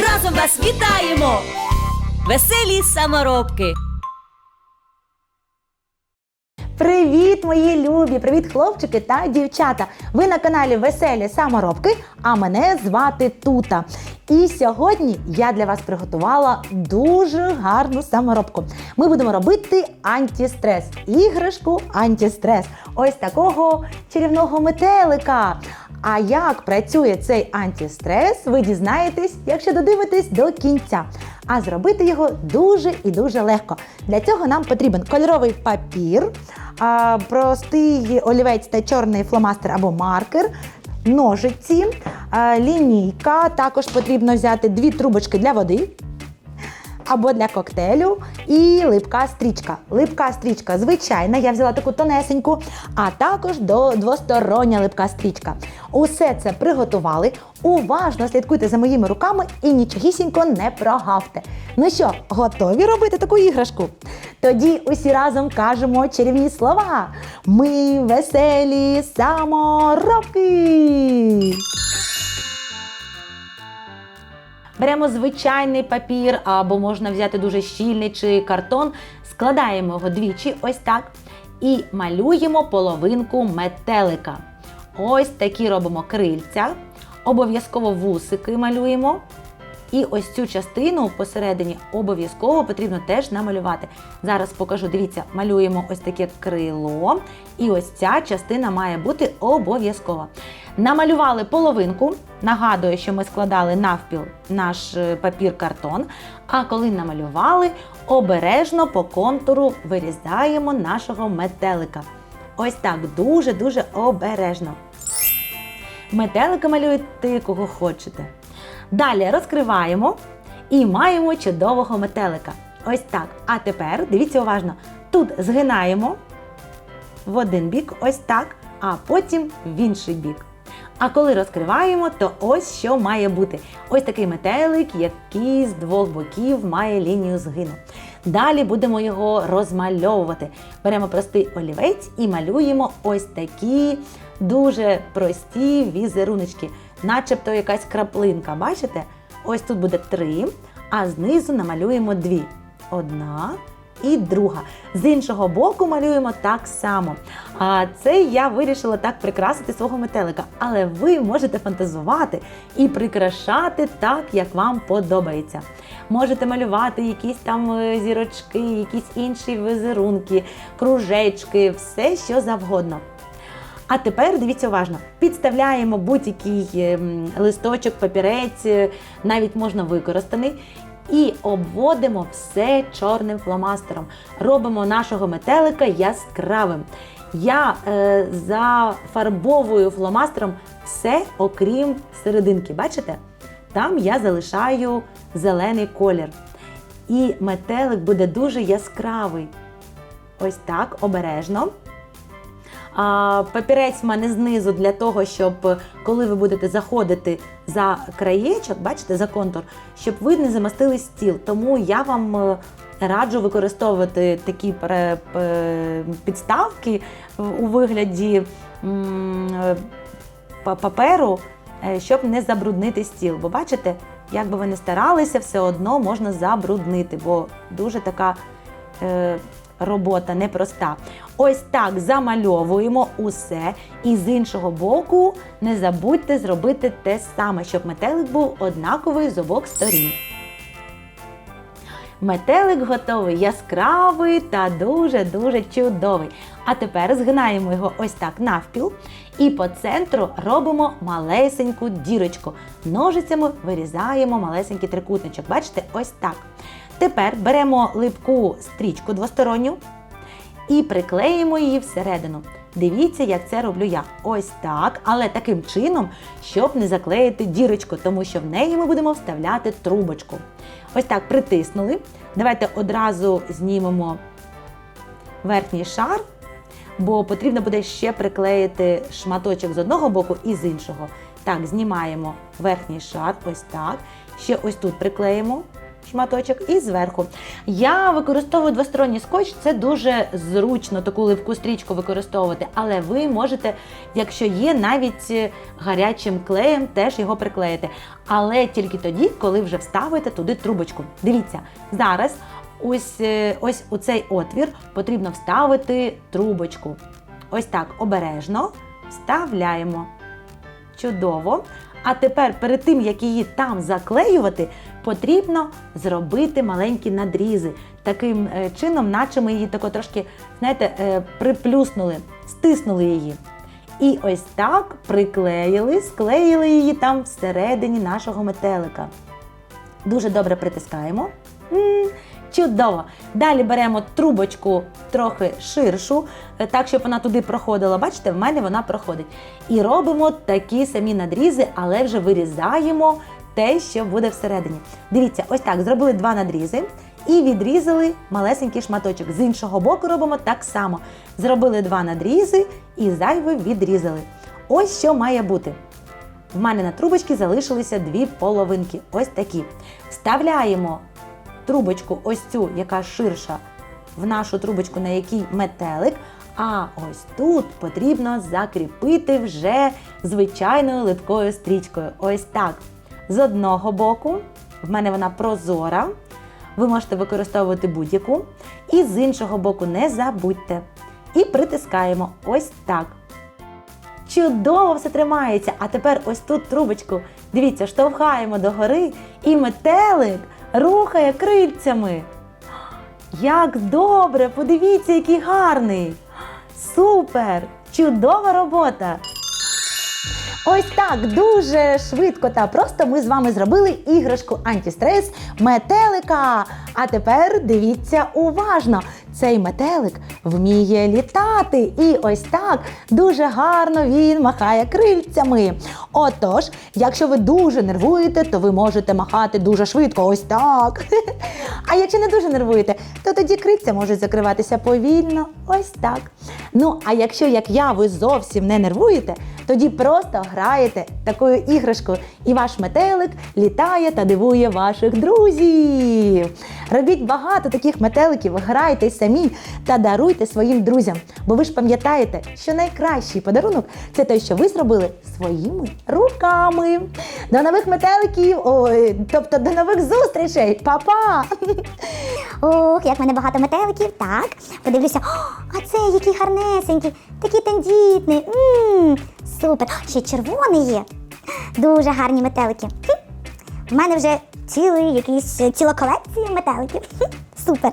разом вас вітаємо, веселі саморобки. Привіт, мої любі! Привіт, хлопчики та дівчата! Ви на каналі Веселі Саморобки, а мене звати Тута. І сьогодні я для вас приготувала дуже гарну саморобку. Ми будемо робити антистрес, іграшку антистрес. Ось такого чарівного метелика. А як працює цей антистрес, ви дізнаєтесь, якщо додивитесь до кінця. А зробити його дуже і дуже легко. Для цього нам потрібен кольоровий папір, простий олівець та чорний фломастер або маркер, ножиці, лінійка. Також потрібно взяти дві трубочки для води або для коктейлю і липка стрічка. Липка стрічка звичайна, я взяла таку тонесеньку, а також до двостороння липка стрічка. Усе це приготували. Уважно слідкуйте за моїми руками і нічогісінько не прогавте. Ну що, готові робити таку іграшку? Тоді усі разом кажемо чарівні слова. Ми веселі саморобки! Беремо звичайний папір, або можна взяти дуже щільний чи картон, складаємо його двічі, ось так, і малюємо половинку метелика. Ось такі робимо крильця, обов'язково вусики малюємо. І ось цю частину посередині обов'язково потрібно теж намалювати. Зараз покажу, дивіться, малюємо ось таке крило, і ось ця частина має бути обов'язкова. Намалювали половинку. Нагадую, що ми складали навпіл наш е, папір-картон. А коли намалювали, обережно по контуру вирізаємо нашого метелика. Ось так, дуже-дуже обережно. Метелика малюєте кого хочете. Далі розкриваємо і маємо чудового метелика. Ось так. А тепер дивіться уважно. Тут згинаємо в один бік, ось так, а потім в інший бік. А коли розкриваємо, то ось що має бути. Ось такий метелик, який з двох боків має лінію згину. Далі будемо його розмальовувати. Беремо простий олівець і малюємо ось такі дуже прості візеруночки, начебто якась краплинка. Бачите? Ось тут буде три, а знизу намалюємо дві. Одна і друга. З іншого боку малюємо так само. А це я вирішила так прикрасити свого метелика. Але ви можете фантазувати і прикрашати так, як вам подобається. Можете малювати якісь там е, зірочки, якісь інші візерунки, кружечки, все що завгодно. А тепер дивіться уважно, підставляємо будь-який ем, листочок, папірець, е, навіть можна використаний, і обводимо все чорним фломастером. Робимо нашого метелика яскравим. Я е, зафарбовую фломастером все, окрім серединки. Бачите? Там я залишаю зелений колір. І метелик буде дуже яскравий. Ось так, обережно. Папірець в мене знизу для того, щоб коли ви будете заходити за краєчок, бачите, за контур, щоб ви не замастили стіл. Тому я вам е, раджу використовувати такі підставки у вигляді е, па- паперу, е, щоб не забруднити стіл. Бо бачите, як би ви не старалися, все одно можна забруднити, бо дуже така. Робота непроста. Ось так замальовуємо усе. І з іншого боку не забудьте зробити те саме, щоб метелик був однаковий з обох сторін. Метелик готовий, яскравий та дуже-дуже чудовий. А тепер згинаємо його ось так навпіл і по центру робимо малесеньку дірочку. Ножицями вирізаємо малесенький трикутничок. Бачите, ось так. Тепер беремо липку стрічку двосторонню і приклеїмо її всередину. Дивіться, як це роблю я. Ось так, але таким чином, щоб не заклеїти дірочку, тому що в неї ми будемо вставляти трубочку. Ось так притиснули. Давайте одразу знімемо верхній шар, бо потрібно буде ще приклеїти шматочок з одного боку і з іншого. Так, знімаємо верхній шар, ось так. Ще ось тут приклеїмо шматочок і зверху. Я використовую двосторонній скотч, це дуже зручно таку ливку стрічку використовувати, але ви можете, якщо є, навіть е, гарячим клеєм теж його приклеїти. Але тільки тоді, коли вже вставите туди трубочку. Дивіться, зараз ось, е, ось у цей отвір потрібно вставити трубочку. Ось так обережно вставляємо. Чудово. А тепер перед тим, як її там заклеювати, потрібно зробити маленькі надрізи. Таким е, чином, наче ми її тако трошки, знаєте, е, приплюснули, стиснули її. І ось так приклеїли, склеїли її там всередині нашого метелика. Дуже добре притискаємо. Чудово! Далі беремо трубочку трохи ширшу, е, так, щоб вона туди проходила. Бачите, в мене вона проходить. І робимо такі самі надрізи, але вже вирізаємо те, що буде всередині. Дивіться, ось так, зробили два надрізи і відрізали малесенький шматочок. З іншого боку робимо так само. Зробили два надрізи і зайве відрізали. Ось що має бути. В мене на трубочці залишилися дві половинки. Ось такі. Вставляємо трубочку, ось цю, яка ширша, в нашу трубочку, на якій метелик. А ось тут потрібно закріпити вже звичайною литкою стрічкою. Ось так. З одного боку, в мене вона прозора. Ви можете використовувати будь-яку. І з іншого боку, не забудьте. І притискаємо ось так. Чудово все тримається. А тепер ось тут трубочку. Дивіться, штовхаємо догори, і метелик рухає крильцями. Як добре! Подивіться, який гарний! Супер! Чудова робота! Ось так дуже швидко та просто ми з вами зробили іграшку антистрес метелика. А тепер дивіться уважно. Цей метелик вміє літати. І ось так дуже гарно він махає крильцями. Отож, якщо ви дуже нервуєте, то ви можете махати дуже швидко, ось так. А якщо не дуже нервуєте, то тоді крильця можуть закриватися повільно, ось так. Ну, а якщо, як я, ви зовсім не нервуєте, тоді просто граєте такою іграшкою, і ваш метелик літає та дивує ваших друзів. Робіть багато таких метеликів, грайте самі та даруйте своїм друзям. Бо ви ж пам'ятаєте, що найкращий подарунок це те, що ви зробили своїми руками. До нових метеликів, ой, тобто до нових зустрічей, Па-па! Ох, як в мене багато метеликів. Так, подивлюся. О, а це який гарнесенький, такий тендітний. Мм, супер. Ще червоний є. Дуже гарні метелики. В мене вже цілий якийсь ціла колекція метеликів. Супер.